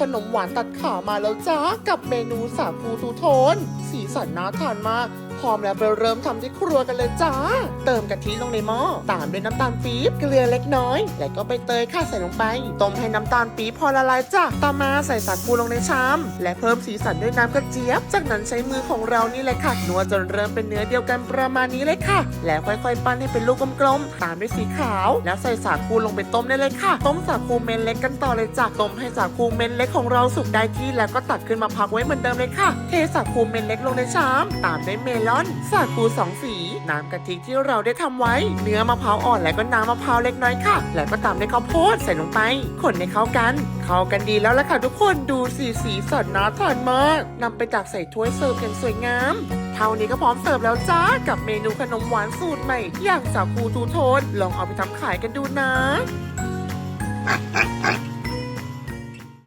ขนมหวานตัดขามาแล้วจ้ากับเมนูสาคูทูโทน สีสันน่าทานมาก พร้อมแล้วไปเริ่มทำที่ครัวกันเลยจ้า เติมกะทิลงในหม้อ ตามด้วยน้ำตาลปี๊บ เกลือเล็กน้อย และก็ใบเตยค่ะใส่ลงไป ต้มให้น้ำตาลปี๊บพอละลายจ้าต่อมาใส่สาคูลงในชาม และเพิ่มสีสันด้วยน้ำกระเจี๊ยบ จากนั้นใช้มือของเรานี่เลยค่ะนวดจนเริ่มเป็นเนื้อเดียวกันประมาณนี้เลยค่ะ แล้วค่อยๆ ปั้นให้เป็นลูกกลมๆ ตามด้วยสีขาว แล้วใส่สาคูลงไปต้มได้เลยค่ะ ต้มสาคูเม็ดเล็กกันต่อเลยจ้ะต้มให้สาคูเม็ดเล็กของเราสุกได้ที่แล้วก็ตักขึ้นมาพักไว้เหมือนเดิมเลยค่ะ เทสาคูเม็ดเล็กลงในชาม ตามด้วยเมลอน สาคูสองสี น้ำกะทิที่เราได้ทำไว้ เนื้อมะพร้าวอ่อนและก็น้ำมะพร้าวเล็กน้อยค่ะ แล้วก็ตามด้วยข้าวโพดใส่ลงไป คนให้เข้ากัน เข้ากันดีแล้วล่ะค่ะทุกคน ดูสีสีสันน่าทานมากนำไปตักใส่ถ้วยเสิร์ฟอย่างสวยงาม เท่านี้ก็พร้อมเสิร์ฟแล้วจ้า กับเมนูขนมหวานสูตรใหม่ อย่างสาคูทูโทน ลองเอาไปทำขายกันดูนะ